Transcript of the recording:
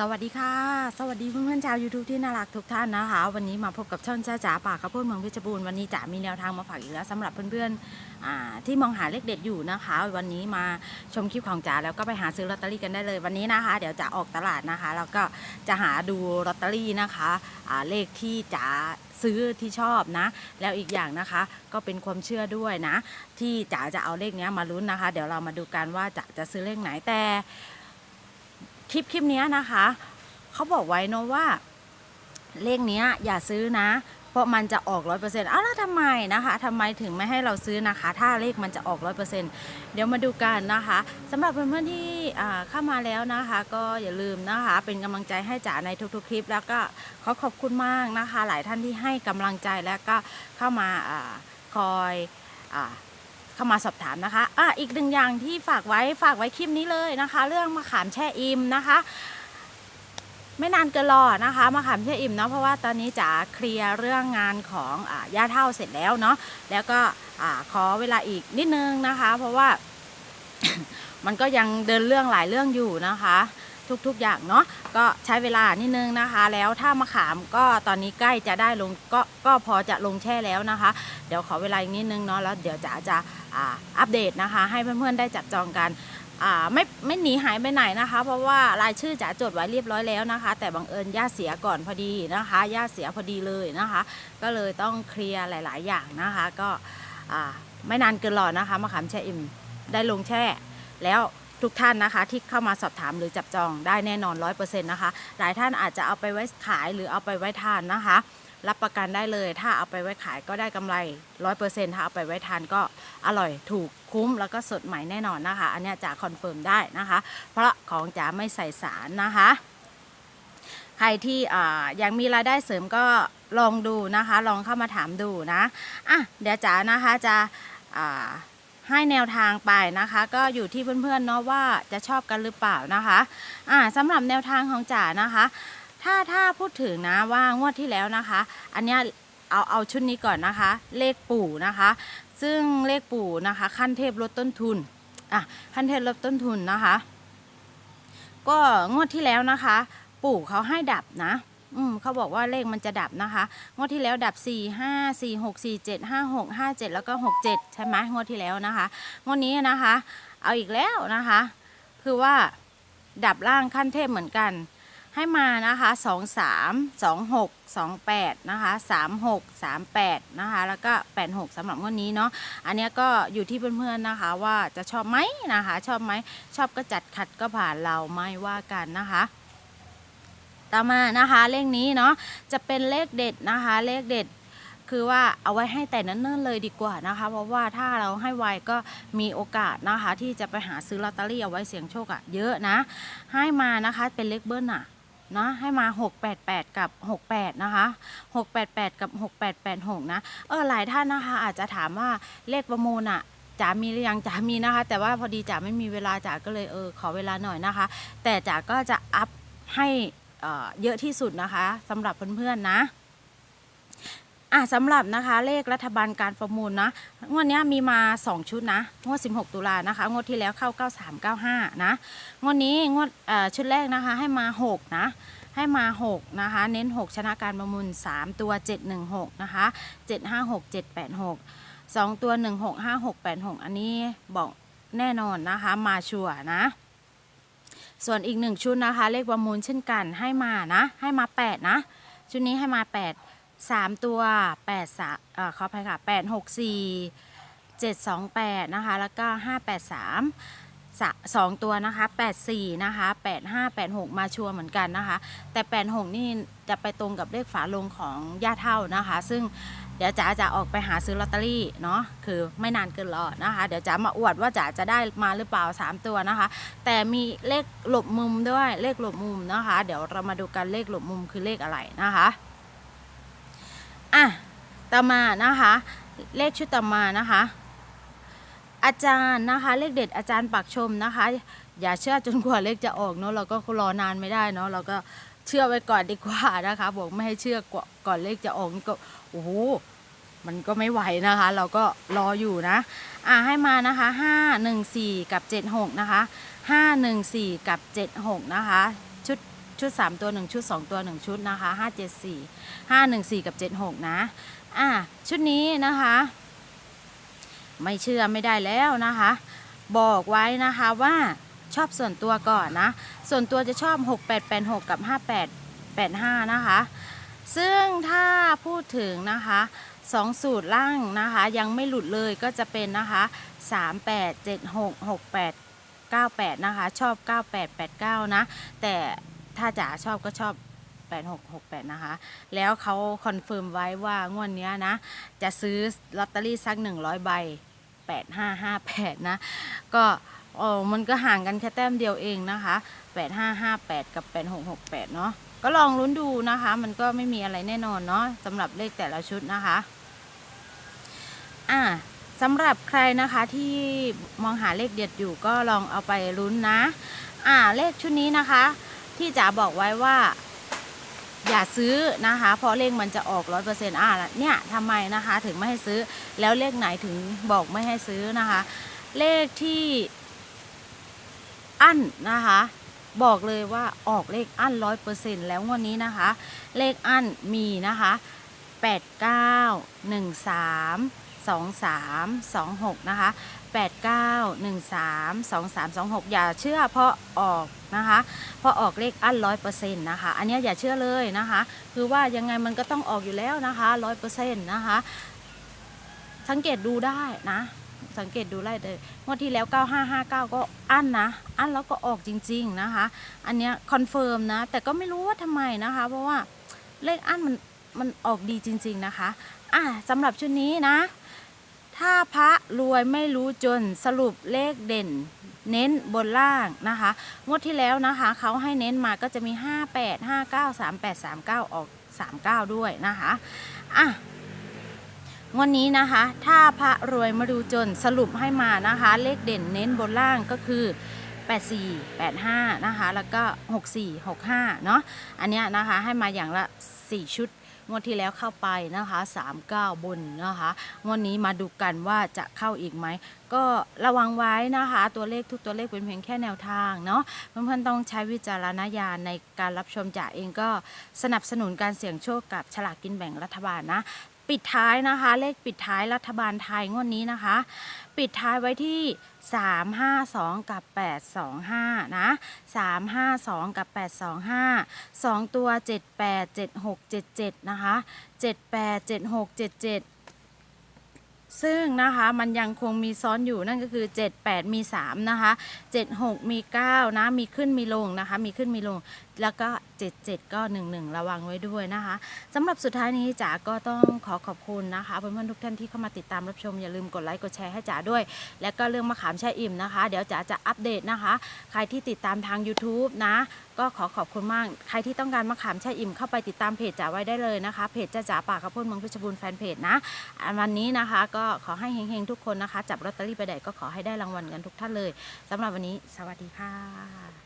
สวัสดีค่ะ สวัสดีเพื่อนๆชาว YouTube ที่น่ารักทุกท่านนะคะ วันนี้มาพบกับช่องจ้าจ๋าป่าข้าวโพดเมืองเพชรบูรณ์วันนี้จ๋ามีแนวทางมาฝากอีกแล้วสำหรับเพื่อนๆที่มองหาเลขเด็ดอยู่นะคะ วันนี้มาชมคลิปของจ๋าแล้วก็ไปหาซื้อลอตเตอรี่กันได้เลยวันนี้นะคะ เดี๋ยวจะออกตลาดนะคะแล้วก็จะหาดูลอตเตอรี่นะคะเลขที่จ๋าซื้อที่ชอบนะ แล้วอีกอย่างนะคะ ก็เป็นความเชื่อด้วยนะ ที่จ๋าจะเอาเลขเนี้ยมาลุ้นนะคะ เดี๋ยวเรามาดูกันว่าจ๋าจะซื้อเลขไหนแต่ คลิปคลิปนี้นะคะ เขาบอกไว้เนะว่าเลขนี้อย่าซื้อนะ เพราะมันจะออกร้อยเปอร์เซ็นต์อ้าวแล้วทำไมนะคะทำไมถึงไม่ให้เราซื้อนะคะ ถ้าเลขมันจะออกร้อยเปอร์เซ็นต์เดี๋ยวมาดูกันนะคะสำหรับเพื่อนๆที่เข้ามาแล้วนะคะ ก็อย่าลืมนะคะ เป็นกำลังใจให้จ๋าในทุกๆ คลิป แล้วก็ขอขอบคุณมากนะคะ หลายท่านที่ให้กำลังใจแล้วก็เข้ามาอคอยอ เข้ามาสอบถามนะคะอะอีกหนึ่งอย่างที่ฝากไว้ฝากไว้คลิปนี้เลยนะคะ เรื่องมะขามแช่อิ่มนะคะไม่นานเกินรอนะคะมะขามแช่อิ่มเนาะเพราะว่าตอนนี้จ๋าเคลียร์เรื่องงานของอ่าย่าเท่าเสร็จแล้วเนาะแล้วก็อ่าขอเวลาอีกนิดนึงนะคะ เพราะว่ามันก็ยังเดินเรื่องหลายเรื่องอยู่นะคะ ทุกๆอย่างเนาะก็ใช้เวลานิดนึงนะคะ แล้วถ้ามะขามก็ตอนนี้ใกล้จะได้ลงก็ก็พอจะลงแช่แล้วนะคะ เดี๋ยวขอเวลาอีกนิดนึงเนาะแล้วเดี๋ยวจ๋าจะ อัปเดตนะคะ ให้เพื่อนๆได้จับจองกันไม่ไม่หนีหายไปไหนนะคะ เพราะว่ารายชื่อจ๋าจดไว้เรียบร้อยแล้วนะคะ แต่บังเอิญย่าเสียก่อนพอดีนะคะย่าเสียพอดีเลยนะคะ ก็เลยต้องเคลียร์หลาย ๆ อย่างนะคะ ก็ไม่นานเกินรอนะคะมะขามแช่อิ่มได้ลงแช่ แล้วทุกท่านนะคะที่เข้ามาสอบถามหรือจับจองได้แน่นอนร้อยเปอร์เซ็นต์นะคะ หลายท่านอาจจะเอาไปไว้ขายหรือเอาไปไว้ทานนะคะ รับประกันได้เลย ถ้าเอาไปไว้ขายก็ได้กำไรร้อยเปอร์เซ็นต์ถ้าเอาไปไว้ทานก็อร่อยถูกคุ้มแล้วก็สดใหม่แน่นอนนะคะ อันนี้จ๋าคอนเฟิร์มได้นะคะ เพราะของจ๋าไม่ใส่สารนะคะใครที่ยังมีรายได้เสริมก็ลองดูนะคะ ลองเข้ามาถามดูนะอะเดี๋ยวจ๋านะคะจะให้แนวทางไปนะคะ ก็อยู่ที่เพื่อนๆเนาะว่าจะชอบกันหรือเปล่านะคะอ่าสำหรับแนวทางของจ๋านะคะ ถ้าถ้าพูดถึงนะว่างวดที่แล้วนะคะ อันเนี้ยเอาเอาชุดนี้ก่อนนะคะ เลขปู่นะคะ ซึ่งเลขปู่นะคะ ขั้นเทพลดต้นทุนอะขั้นเทพลดต้นทุนนะคะ ก็งวดที่แล้วนะคะ ปู่เขาให้ดับนะอืมเขาบอกว่าเลขมันจะดับนะคะ งวดที่แล้วดับ 4 5 4 6 4 7 5 6 5 7 แล้วก็ 6 7 ใช่ไหมงวดที่แล้วนะคะ งวดนี้นะคะ เอาอีกแล้วนะคะ คือว่าดับล่างขั้นเทพเหมือนกัน ให้มานะคะ2 3 2 6 2 8นะคะ3 6 3 8นะคะแล้วก็8 6สำหรับงวดนี้เนาะอันนี้ก็อยู่ที่เพื่อนๆนะคะว่าจะชอบไหมนะคะ ชอบไหมชอบก็จัดขัดก็ผ่านเราไม่ว่ากันนะคะต่อมานะคะเลขนี้เนาะจะเป็นเลขเด็ดนะคะ เลขเด็ดคือว่าเอาไว้ให้แต่นั้นเนิ่นเลยดีกว่านะคะ เพราะว่าถ้าเราให้ไวก็มีโอกาสนะคะ ที่จะไปหาซื้อลอตเตอรี่เอาไว้เสี่ยงโชคอะเยอะนะ ให้มานะคะเป็นเลขเบิ้ลอะ นะให้มา 688 กับ 68 นะคะ 688 กับ 6886 นะ เออหลายท่านนะคะ อาจจะถามว่าเลขประมูลอะจ๋ามีหรือยังจ๋ามีนะคะ แต่ว่าพอดีจ๋าไม่มีเวลาจ๋าก็เลยเออขอเวลาหน่อยนะคะ แต่จ๋าก็จะอัพให้เอ่อเยอะที่สุดนะคะสำหรับเพื่อนๆนะ อะสำหรับนะคะเลขรัฐบาลการประมูลนะงวดนี้มีมา 2 ชุดนะงวด 16 ตุลานะคะงวดที่แล้วเข้า 9395 นะงวดนี้งวดชุดแรกนะคะให้มา 6 นะให้มา 6 นะคะ เน้น 6 ชนะการประมูล 3 ตัว 716 นะคะ 756 786 2 ตัว 165686 อันนี้บอกแน่นอนนะคะ มาชัวร์นะ ส่วนอีกหนึ่งชุดนะคะ เลขประมูลเช่นกันให้มานะ ให้มา 8 นะ ชุดนี้ให้มา 8 3ตัว8สาเอ่อขออภัยค่ะ8 6 4 7 2 8นะคะ แล้วก็5 8 3สะสองตัวนะคะ8 4นะคะ8 5 8 6มาชัวร์เหมือนกันนะคะ แต่8 6นี่จะไปตรงกับเลขฝาลงของย่าเท่านะคะ ซึ่งเดี๋ยวจ๋าจะออกไปหาซื้อลอตเตอรี่เนาะคือไม่นานเกินรอนะคะ เดี๋ยวจ๋ามาอวดว่าจ๋าจะได้มาหรือเปล่า 3 ตัวนะคะ แต่มีเลขหลบมุมด้วยเลขหลบมุมนะคะ เดี๋ยวเรามาดูกันเลขหลบมุมคือเลขอะไรนะคะ อะต่อมานะคะ เลขชุดต่อมานะคะ อาจารย์นะคะ เลขเด็ดอาจารย์ปักชมนะคะ อย่าเชื่อจนกว่าเลขจะออกเนาะเราก็รอนานไม่ได้เนาะเราก็เชื่อไว้ก่อนดีกว่านะคะ บอกไม่ให้เชื่อก่อนก่อนเลขจะออกนี่ก็โอ้โหมันก็ไม่ไหวนะคะ เราก็รออยู่นะ อะให้มานะคะ 5 1 4 กับ 76 นะคะ 5 1 4 กับ 76 นะคะ ชุด 3 ตัว 1 ชุด 2 ตัว 1 ชุดนะคะ 574 514 กับ 76 นะ อะ ชุดนี้นะคะ ไม่เชื่อไม่ได้แล้วนะคะ บอกไว้นะคะว่าชอบส่วนตัวก่อนนะ ส่วนตัวจะชอบ 6886 กับ 5885 นะคะ ซึ่งถ้าพูดถึงนะคะสองสูตรล่างนะคะ ยังไม่หลุดเลยก็จะเป็นนะคะ38 76 68 98 นะคะ ชอบ 98 89 นะ แต่ ถ้าจ๋าชอบก็ชอบ 8668 นะคะ แล้วเขาคอนเฟิร์มไว้ว่างวดเนี้นะ จะซื้อลอตเตอรี่สัก 100 ใบ 8558 นะ ก็โอ้มันก็ห่างกันแค่แต้มเดียวเองนะคะ 8558 กับ 8668 เนาะก็ลองลุ้นดูนะคะ มันก็ไม่มีอะไรแน่นอนเนาะสำหรับเลขแต่ละชุดนะคะ อ่าสำหรับใครนะคะที่มองหาเลขเด็ดอยู่ก็ลองเอาไปลุ้นนะ อ่าเลขชุดนี้นะคะ ที่จ๋าบอกไว้ว่า อย่าซื้อนะคะ เพราะเลขมันจะออกร้อยเปอร์เซ็นต์อ่าเนี่ยทำไมนะคะ ถึงไม่ให้ซื้อแล้วเลขไหนถึงบอกไม่ให้ซื้อนะคะ เลขที่อั้นนะคะ บอกเลยว่าออกเลขอั้นร้อยเปอร์เซ็นต์แล้ววันนี้นะคะ เลขอั้นมีนะคะแปดเก้าหนึ่งสาม สองสามสองหกนะคะแปดเก้าหนึ่งสามสองสามสองหกอย่าเชื่อเพราะออกนะคะเพราะออกเลขอั้นร้อยเปอร์เซ็นต์นะคะ อันนี้อย่าเชื่อเลยนะคะ คือว่ายังไงมันก็ต้องออกอยู่แล้วนะคะร้อยเปอร์เซ็นต์นะคะ สังเกตดูได้นะสังเกตดูได้เลยงวดที่แล้ว 9559 ก็อั้นนะ อั้นแล้วก็ออกจริง ๆนะคะ อันเนี้ยคอนเฟิร์มนะ แต่ก็ไม่รู้ว่าทำไมนะคะ เพราะว่าเลขอั้นมันมันออกดีจริง ๆนะคะ อะสำหรับชุดนี้นะ ถ้าพระรวยไม่รู้จนสรุปเลขเด่น เน้นบนล่างนะคะงวดที่แล้วนะคะเขาให้เน้นมาก็จะมี 58 59 38 39 ออก 39 ด้วยนะคะอะวันนี้นะคะ ถ้าพระรวยมาดูจนสรุปให้มานะคะ เลขเด่นเน้นบนล่างก็คือ 84 85 นะคะ แล้วก็ 64 65 เนาะอันเนี้ยนะคะให้มาอย่างละ 4 ชุด งวดที่แล้วเข้าไปนะคะ 39 บนนะคะงวดนี้มาดูกันว่าจะเข้าอีกไหมก็ระวังไว้นะคะ ตัวเลขทุกตัวเลขเป็นเพียงแค่แนวทางเนาะเพื่อนๆต้องใช้วิจารณญาณในการรับชมจ่าเองก็สนับสนุนการเสี่ยงโชคกับฉลากกินแบ่งรัฐบาลนะ ปิดท้ายนะคะ เลขปิดท้ายรัฐบาลไทยงวดนี้นะคะ ปิดท้ายไว้ที่ 352 กับ 825 นะ 352 กับ 825 2 ตัว 78 76 77 นะคะ 78 76 77ซึ่งนะคะมันยังคงมีซ้อนอยู่นั่นก็คือ 78 มี 3 นะคะ 76 มี 9 นะ มีขึ้นมีลงนะคะ มีขึ้นมีลงแล้วก็77 ก็ 11 ระวังไว้ด้วยนะคะสำหรับสุดท้ายนี้จ๋าก็ต้องขอขอบคุณนะคะเพื่อนๆทุกท่านที่เข้ามาติดตามรับชมอย่าลืมกดไลค์กดแชร์ให้จ๋าด้วย และก็เรื่องมะขามแช่อิ่มนะคะ เดี๋ยวจ๋าจะอัปเดตนะคะ ใครที่ติดตามทาง YouTube นะ ก็ขอขอบคุณมาก ใครที่ต้องการมะขามแช่อิ่มเข้าไปติดตามเพจจ๋าไว้ได้เลยนะคะเพจจ๋าจ๋าปากข้าวโพดเมืองเพชรบูรณ์แฟนเพจนะวันนี้นะคะก็ขอให้เฮงๆทุกคนนะคะ จับลอตเตอรี่ไปได้ก็ขอให้ได้รางวัลกันทุกท่านเลยสำหรับวันนี้ สวัสดีค่ะ